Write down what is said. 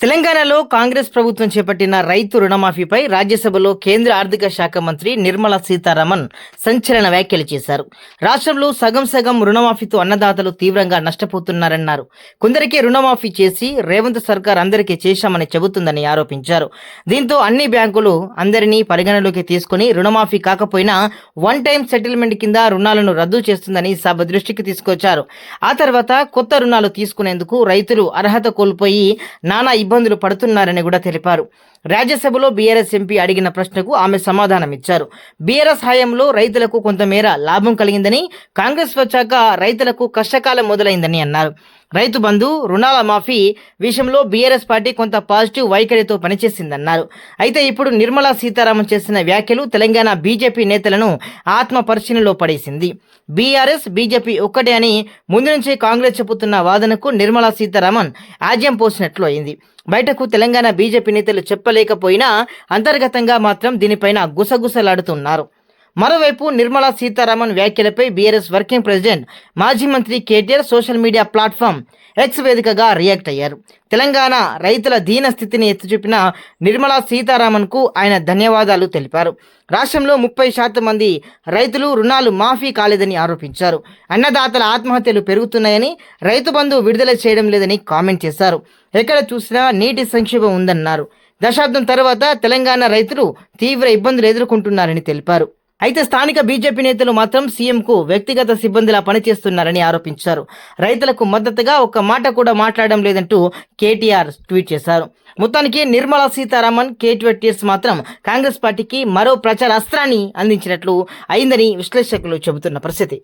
తెలంగాణలో కాంగ్రెస్ ప్రభుత్వం చేపట్టిన రైతు రుణమాఫీపై రాజ్యసభలో కేంద్ర ఆర్థిక శాఖ మంత్రి నిర్మలా సీతారామన్ సంచలన వ్యాఖ్యలు చేశారు. రాష్ట్రంలో సగం సగం రుణమాఫీతో అన్నదాతలు తీవ్రంగా నష్టపోతున్నారన్నారు. కొందరికే రుణమాఫీ చేసి రేవంత్ సర్కార్ అందరికీ చేశామని చెబుతుందని ఆరోపించారు. దీంతో అన్ని బ్యాంకులు అందరినీ పరిగణలోకి తీసుకుని రుణమాఫీ కాకపోయినా వన్ టైం సెటిల్మెంట్ కింద రుణాలను రద్దు చేస్తుందని సభ దృష్టికి తీసుకొచ్చారు. ఆ తర్వాత కొత్త రుణాలు తీసుకునేందుకు రైతులు అర్హత కోల్పోయి నానా ఇబ్బందులు పడుతున్నారని కూడా తెలిపారు. రాజ్యసభలో బీఆర్ఎస్ ఎంపీ అడిగిన ప్రశ్నకు ఆమె సమాధానం ఇచ్చారు బీఆర్ఎస్ హయాంలో రైతులకు కొంతమేర లాభం కలిగిందని కాంగ్రెస్ వచ్చాక రైతులకు కష్టకాలం మొదలైందని అన్నారు. రైతు బంధు రుణాల మాఫీ విషయంలో బీఆర్ఎస్ పార్టీ కొంత పాజిటివ్ వైఖరితో పనిచేసిందన్నారు. అయితే ఇప్పుడు నిర్మలా సీతారామన్ చేసిన వ్యాఖ్యలు తెలంగాణ బీజేపీ నేతలను ఆత్మ పరిశీలనలో పడేసింది. బీఆర్ఎస్ బీజేపీ ఒక్కటే అని ముందు నుంచే కాంగ్రెస్ చెబుతున్న వాదనకు నిర్మలా సీతారామన్ ఆజ్యం పోసినట్లు అయింది. బయటకు తెలంగాణ బీజేపీ నేతలు చెప్పలేకపోయినా అంతర్గతంగా మాత్రం దీనిపైన గుసగుసలాడుతున్నారు. మరోవైపు నిర్మలా సీతారామన్ వ్యాఖ్యలపై బీఆర్ఎస్ వర్కింగ్ ప్రెసిడెంట్ మాజీ మంత్రి KTR social media platform X వేదికగా రియాక్ట్ అయ్యారు. తెలంగాణ రైతుల దీన స్థితిని ఎత్తిచూపిన నిర్మలా సీతారామన్కు ఆయన ధన్యవాదాలు తెలిపారు. రాష్ట్రంలో ముప్పై శాతం మంది రైతులు రుణాలు మాఫీ కాలేదని ఆరోపించారు. అన్నదాతల ఆత్మహత్యలు పెరుగుతున్నాయని రైతు బంధు విడుదల చేయడం లేదని కామెంట్ చేశారు. ఎక్కడ చూసినా నీటి సంక్షోభం ఉందన్నారు. దశాబ్దం తర్వాత తెలంగాణ రైతులు తీవ్ర ఇబ్బందులు ఎదుర్కొంటున్నారని తెలిపారు. అయితే స్థానిక బీజేపీ నేతలు మాత్రం సీఎంకు వ్యక్తిగత సిబ్బందిలా పనిచేస్తున్నారని ఆరోపించారు. రైతులకు మద్దతుగా ఒక్క మాట కూడా మాట్లాడడం లేదంటూ కేటీఆర్ ట్వీట్ చేశారు. మొత్తానికి నిర్మలా సీతారామన్ కేటీఆర్ మాత్రం కాంగ్రెస్ పార్టీకి మరో ప్రచార అస్త్రాన్ని అందించినట్లు అయిందని విశ్లేషకులు చెబుతున్న పరిస్థితి.